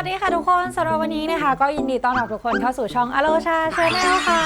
วัสดีค่ะทุกคนสำหรับวันนี้นะคะ ก็ยินดีต้อนรับทุกคนเข้าสู่ช่องอโลชาชาแนลค่ะ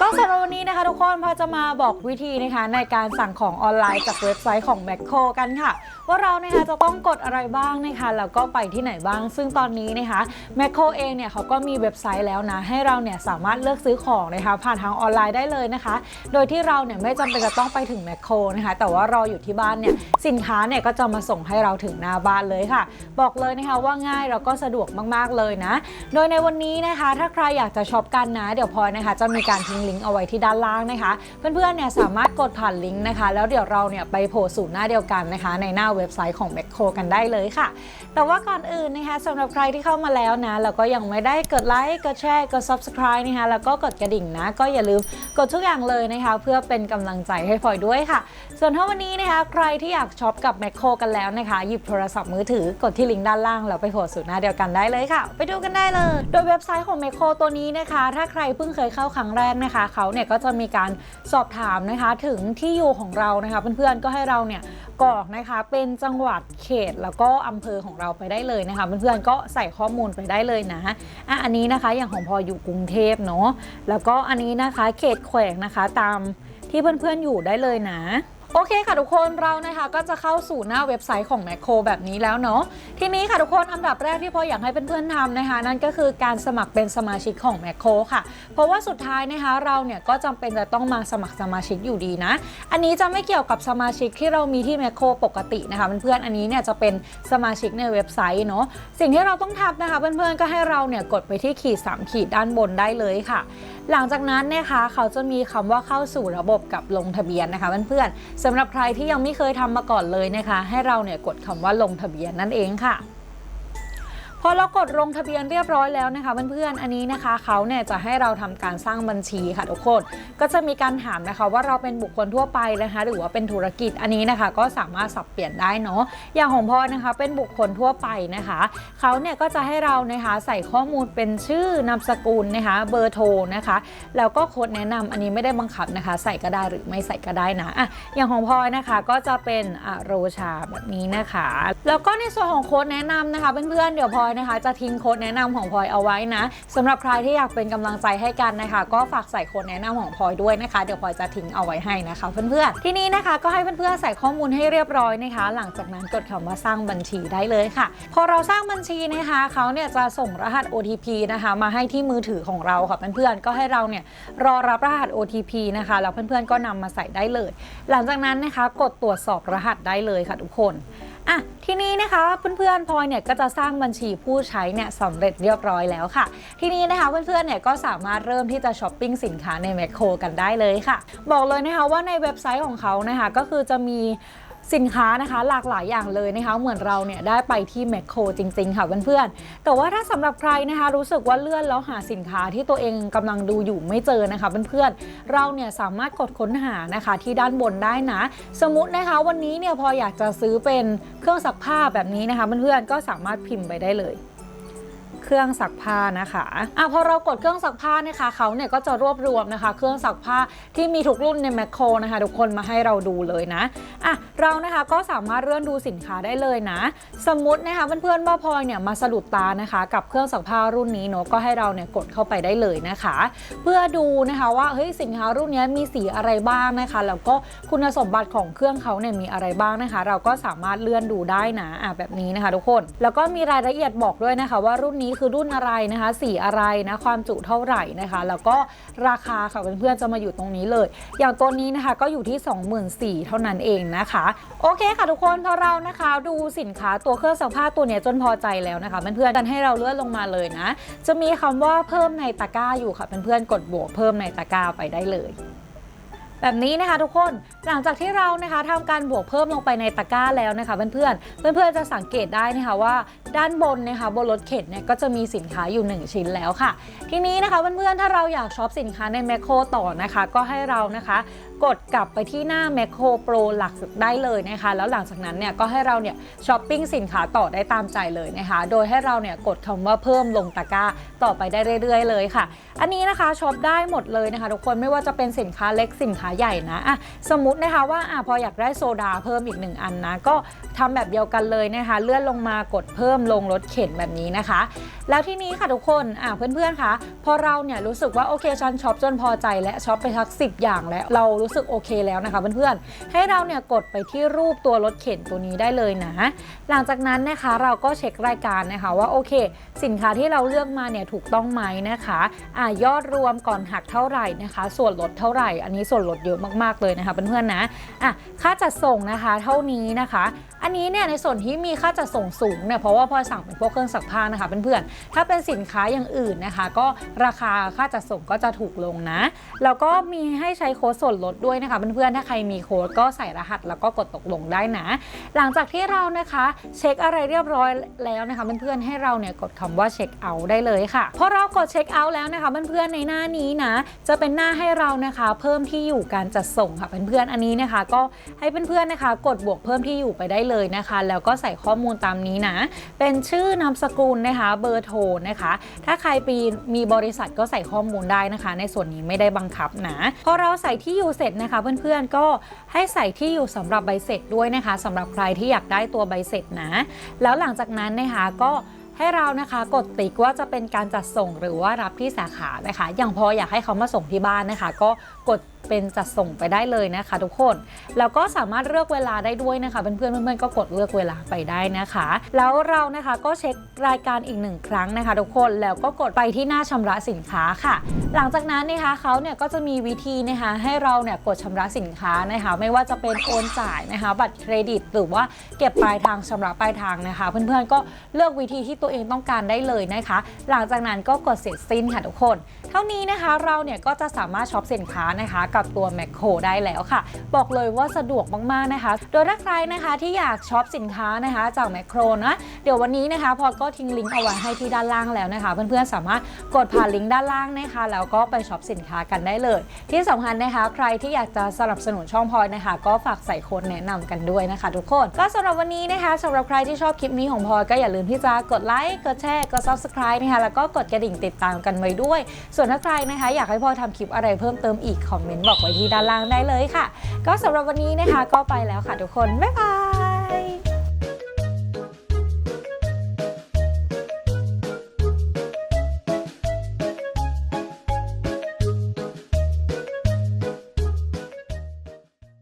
ก็สำหรับวันนี้นะคะ ทุกคนพอจะมาบอกวิธีนะคะ ในการสั่งของออนไลน์จากเว็บไซต์ของ m ม c โคกันค่ะ ว่าเรานะคะจะต้องกดอะไรบ้างนะคะแล้วก็ไปที่ไหนบ้าง ซึ่งตอนนี้นะคะ m ม c โคเองเนี่ยเขาก็มีเว็บไซต์แล้วนะ ให้เราเนี่ยสามารถเลือกซื้อของนะคะผ่านทางออนไลน์ได้เลยนะคะ โดยที่เราเนี่ยไม่จำเป็นจะต้องไปถึง m ม c โคนะคะแต่ว่าเราอยู่ที่บ้านเนี่ยสินค้าเนี่ยก็จะมาส่งให้เราถึงหน้าบ้านเลยค่ะ บอกเลยนะคะว่าง่ายแล้วก็สะดวกมากๆเลยนะ โดยในวันนี้นะคะ ถ้าใครอยากจะช็อปกันนะ เดี๋ยวพลอยนะคะ จะมีการทิ้งลิงก์เอาไว้ที่ด้านล่างนะคะ เพื่อนๆเนี่ยสามารถกดผ่านลิงก์นะคะ แล้วเดี๋ยวเราเนี่ยไปโผล่สู่หน้าเดียวกันนะคะ ในหน้าเว็บไซต์ของ m ม c โครกันได้เลยค่ะ แต่ว่าก่อนอื่นนะคะสำหรับใครที่เข้ามาแล้วนะแล้วก็ยังไม่ได้กดไลค์กดแชร์กด subscribe นะคะแล้วก็กดกระดิ่งนะ ก็อย่าลืมกดทุกอย่างเลยนะคะ เพื่อเป็นกำลังใจให้พลอยด้วยค่ะ ส่วนถ้าวันนี้นะคะ ใครที่อยากช็อปกับแมคโครกันแล้วนะคะ หยิบโทรศัพท์มือถือกดที่ลิงก์ด้านล่างแล้วไปโผล่สู่หน้าเดียวกันได้เลยค่ะ ไปดูกันได้เลย โดยเว็บไซต์ของแมคโครตัวนี้นะคะ ถ้าใครเพิ่งเคยเข้าครั้งแรกนะคะ เขาเนี่ยก็จะมีการสอบถามนะคะถึงที่อยู่ของเรานะคะเพื่อนๆก็ให้เราเนี่ยกรอกนะคะเป็นจังหวัดเขตแล้วก็อำเภอของเราไปได้เลยนะคะเพื่อนๆก็ใส่ข้อมูลไปได้เลยนะอะอันนี้นะคะอย่างของพออยู่กรุงเทพเนาะแล้วก็อันนี้นะคะเขตแขวงนะคะตามที่เพื่อนๆอยู่ได้เลยนะ โอเคค่ะทุกคนเรานะคะก็จะเข้าสู่หน้าเว็บไซต์ของ m ม c โครแบบนี้แล้วเนาะทีนี้ค่ะทุกคนอันดับแรกที่พออยากให้เพื่อนๆทำนะคะ นั่นก็คือการสมัครเป็นสมาชิกของ m ม c โครค่ะ เพราะว่าสุดท้ายนะคะเราเนี่ยก็จำเป็นจะต้องมาสมัครสมาชิกอยู่ดีนะ อันนี้จะไม่เกี่ยวกับสมาชิกที่เรามีที่ m ม c โครปกตินะคะเพื่อนๆอันนี้เนี่ยจะเป็นสมาชิกในเว็บไซต์เนาะสิ่งที่เราต้องทำนะคะเพื่อนๆก็ให้เราเนี่ยกดไปที่ขีด3ขีดด้านบนได้เลยค่ะ หลังจากนั้นนะคะเขาจะมีคำว่าเข้าสู่ระบบกับลงทะเบียนนะคะเพื่อนๆสำหรับใครที่ยังไม่เคยทำมาก่อนเลยนะคะ ให้เราเนี่ยกดคำว่าลงทะเบียนนั่นเองค่ะ พอเรากดลงทะเบียนเรียบร้อยแล้วนะคะเพื่อนๆอันนี้นะคะเขาเนี่ยจะให้เราทำการสร้างบัญชีค่ะทุกคนก็จะมีการถามนะคะว่าเราเป็นบุคคลทั่วไปนะคะหรือว่าเป็นธุรกิจอันนี้นะคะ ก็สามารถสับเปลี่ยนได้เนาะอย่างของพ่อนะคะเป็นบุคคลทั่วไปนะคะเขาเนี่ยก็จะให้เรานะคะใส่ข้อมูลเป็นชื่อนามสกุลนะคะเบอร์โทรนะคะแล้วก็โค้ดแนะนำอันนี้ไม่ได้บังคับนะคะ ใส่ก็ได้หรือไม่ใส่ก็ได้นะอะอย่างของพลอยนะคะก็จะเป็นอะโรชาแบบนี้นะคะ แล้วก็ในส่วนของโค้ดแนะนำนะคะเพื่อนๆเดี๋ยวพลอยนะคะ จะทิ้งโค้ดแนะนำของพลอยเอาไว้นะสำหรับใครที่อยากเป็นกำลังใจให้กันนะคะ ก็ฝากใส่โค้ดแนะนำของพลอยด้วยนะคะ เดี๋ยวพลอยจะทิ้งเอาไว้ให้นะคะ เพื่อนๆ ที่นี้นะคะก็ให้เพื่อนๆใส่ข้อมูลให้เรียบร้อยนะคะ หลังจากนั้นกดคำว่าสร้างบัญชีได้เลยค่ะ พอเราสร้างบัญชีนะคะเขาเนี่ยจะส่งรหัส OTP นะคะ มาให้ที่มือถือของเราค่ะเพื่อนๆก็ให้เราเนี่ยรอรับรหัส OTP นะคะแล้วเพื่อนๆก็นำมาใส่ได้เลย หลังจากนั้นนะคะกดตรวจสอบรหัสได้เลยค่ะทุกคน อะทีนี้นะคะเพื่อนๆพลอยเนี่ยก็จะสร้างบัญชีผู้ใช้เนี่ยสำเร็จเรียบร้อยแล้วค่ะ ทีนี้นะคะเพื่อนๆเนี่ยก็สามารถเริ่มที่จะช้อปปิ้งสินค้าในแมคโครกันได้เลยค่ะ บอกเลยนะคะว่าในเว็บไซต์ของเขานะคะก็คือจะมี สินค้านะคะหลากหลายอย่างเลยนะคะ เหมือนเราเนี่ยได้ไปที่แมคโครจริง ๆ ค่ะเพื่อนๆแต่ว่าถ้าสำหรับใครนะคะ รู้สึกว่าเลื่อนแล้วหาสินค้าที่ตัวเองกำลังดูอยู่ไม่เจอนะคะเพื่อนๆเราเนี่ยสามารถกดค้นหานะคะที่ด้านบนได้นะ สมมตินะคะวันนี้เนี่ยพออยากจะซื้อเป็นเครื่องซักผ้าแบบนี้นะคะเพื่อนๆก็สามารถพิมพ์ไปได้เลย รื่องซักผ้านะคะอะพอเรากดเครื่องซักผ้านะคะเขาเนี่ยก็จะรวบรวมนะคะ เครื่องซักผ้าที่มีทุกรุ่นในแมคโครนะคะ ทุกคนมาให้เราดูเลยนะอะเรานะคะก็สามารถเลื่อนดูสินค้าได้เลยนะ สมมตินะคะเพื่อนๆว่าพลอยเนี่ยมาสะดุดตานะคะ กับเครื่องซักผ้ารุ่นนี้เนาะก็ให้เราเนี่ยกดเข้าไปได้เลยนะคะ เพื่อดูนะคะว่าเฮ้ยสินค้ารุ่นนี้มีสีอะไรบ้างนะคะ แล้วก็คุณสมบัติของเครื่องเขาเนี่ยมีอะไรบ้างนะคะ เราก็สามารถเลื่อนดูได้นะอะแบบนี้นะคะ ทุกคน แล้วก็มีรายละเอียดบอกด้วยนะคะ ว่ารุ่นนี้คือรุ่นอะไรนะคะ สีอะไรนะ ความจุเท่าไหร่นะคะ แล้วก็ราคาค่ะเพื่อนๆจะมาอยู่ตรงนี้เลย อย่างตัวนี้นะคะก็อยู่ที่ 24,000เท่านั้นเองนะคะ โอเคค่ะทุกคนพอเรานะคะ ดูสินค้าตัวเครื่องซักผ้าตัวเนี้ยจนพอใจแล้วนะคะเพื่อนๆกันให้เราเลื่อนลงมาเลยนะ จะมีคำว่าเพิ่มในตะกร้าอยู่ค่ะเพื่อนๆกดบวกเพิ่มในตะกร้าไปได้เลย แบบนี้นะคะทุกคนหลังจากที่เรานะคะทำการบวกเพิ่มลงไปในตะกร้าแล้วนะคะเพื่อนๆ เพื่อนๆจะสังเกตได้นะคะว่า ด้านบนนะคะบนรถเข็นเนี่ยก็จะมีสินค้าอยู่ 1 ชิ้นแล้วค่ะ ทีนี้นะคะเพื่อนๆถ้าเราอยากช็อปสินค้าในแมคโครต่อนะคะ ก็ให้เรานะคะกดกลับไปที่หน้า Macro Pro หลักได้เลยนะคะ แล้วหลังจากนั้นเนี่ยก็ให้เราเนี่ยช้อปปิ้งสินค้าต่อได้ตามใจเลยนะคะ โดยให้เราเนี่ยกดคำว่าเพิ่มลงตะกร้าต่อไปได้เรื่อย ๆ เลยค่ะ อันนี้นะคะช็อปได้หมดเลยนะคะทุกคนไม่ว่าจะเป็นสินค้าเล็กสินค้าใหญ่นะอะสมมตินะคะว่าอพออยากได้โซดาเพิ่มอีกหนึ่งอันนะ ก็ทำแบบเดียวกันเลยนะคะ เลื่อนลงมากดเพิ่มลงรถเข็นแบบนี้นะคะ แล้วที่นี้ค่ะทุกคนอะเพื่อนๆคะพอเราเนี่ยรู้สึกว่าโอเคฉันช็อปจนพอใจและช็อปไปทักสิบอย่างแล้วเรารู้สึกโอเคแล้วนะคะเพื่อนๆให้เราเนี่ยกดไปที่รูปตัวรถเข็นตัวนี้ได้เลยนะหลังจากนั้นนะคะเราก็เช็ครายการนะคะว่าโอเค สินค้าที่เราเลือกมาเนี่ยถูกต้องไหมนะคะอ่ายอดรวมก่อนหักเท่าไหร่นะคะ ส่วนลดเท่าไหร่ อันนี้ส่วนลดเยอะมากๆเลยนะคะเพื่อนๆนะอะค่าจัดส่งนะคะเท่านี้นะคะ อันนี้เนี่ยในส่วนที่มีค่าจัดส่งสูงเนี่ยเพราะว่าพอสั่งเป็นพวกเครื่องซักผ้านะคะเพื่อนๆถ้าเป็นสินค้าอย่างอื่นนะคะ ก็ราคาค่าจัดส่งก็จะถูกลงนะแล้วก็มีให้ใช้โค้ดส่วนลดด้วยนะคะเพื่อนๆถ้าใครมีโค้ดก็ใส่รหัสแล้วก็กดตกลงได้นะ หลังจากที่เรานะคะเช็คอะไรเรียบร้อยแล้วนะคะเพื่อนๆให้เราเนี่ยกดคำว่าเช็คเอาท์ได้เลยค่ะพอเรากดเช็คเอาท์แล้วนะคะเพื่อนๆในหน้านี้นะจะเป็นหน้าให้เรานะคะ เพิ่มที่อยู่การจัดส่งค่ะเพื่อนๆอันนี้นะคะก็ให้เพื่อนๆนะคะ กดบวกเพิ่มที่อยู่ไปได้เลยนะคะ แล้วก็ใส่ข้อมูลตามนี้นะ เป็นชื่อนามสกุลนะคะเบอร์โทรนะคะ ถ้าใครปีมีบริษัทก็ใส่ข้อมูลได้นะคะ ในส่วนนี้ไม่ได้บังคับนะพอเราใส่ที่อยู่เสร็จนะคะ เพื่อนๆก็ให้ใส่ที่อยู่สำหรับใบเสร็จด้วยนะคะสำหรับใครที่อยากได้ตัวใบเสร็จนะ แล้วหลังจากนั้นนะคะก็ให้เรานะคะกดติ๊กว่าจะเป็นการจัดส่งหรือว่ารับที่สาขานะคะ อย่างพออยากให้เขามาส่งที่บ้านนะคะ ก็กด เป็นจัดส่งไปได้เลยนะคะ ทุกคน แล้วก็สามารถเลือกเวลาได้ด้วยนะคะเพื่อนๆเพื่อนก็กดเลือกเวลาไปได้นะคะ แล้วเรานะคะก็เช็ครายการอีกหนึ่งครั้งนะคะ ทุกคนแล้วก็กดไปที่หน้าชำระสินค้าค่ะ หลังจากนั้นนะคะเขาเนี่ยก็จะมีวิธีนะคะให้เราเนี่ยกดชำระสินค้านะคะ ไม่ว่าจะเป็นโอนจ่ายนะคะ บัตรเครดิตหรือว่าเก็บปลายทางชำระปลายทางนะคะ เพื่อนๆก็เลือกวิธีที่ตัวเองต้องการได้เลยนะคะ หลังจากนั้นก็กดเสร็จสิ้นค่ะทุกคน เท่านี้นะคะเราเนี่ยก็จะสามารถช็อปสินค้านะคะกับตัวแมคโครได้แล้วค่ะ บอกเลยว่าสะดวกมากๆนะคะ โดยถ้าใครนะคะที่อยากช็อปสินค้านะคะจากแมคโครนะเดี๋ยววันนี้นะคะพอก็ทิ้งลิงก์เอาไว้ให้ที่ด้านล่างแล้วนะคะ เพื่อนๆสามารถกดผ่านลิงก์ด้านล่างนะคะแล้วก็ไปช็อปสินค้ากันได้เลย ที่สำคัญนะคะ ใครที่อยากจะสนับสนุนช่องพลอยนะคะ ก็ฝากใส่โค้ดแนะนำกันด้วยนะคะ ทุกคนก็สำหรับวันนี้นะคะสำหรับใครที่ชอบคลิปนี้ของพลอยก็อย่าลืมที่จะกดไลค์กดแชร์กด subscribe นะคะแล้วก็กดกระดิ่งติดตามกันไว้ด้วย ส่วนถ้าใครนะคะ อยากให้พลอยทำคลิปอะไรเพิ่มเติมอีกคอมเมนต์บอกไว้ที่ด้านล่างได้เลยค่ะ ก็สำหรับวันนี้นะคะก็ไปแล้วค่ะทุกคน บ๊ายบาย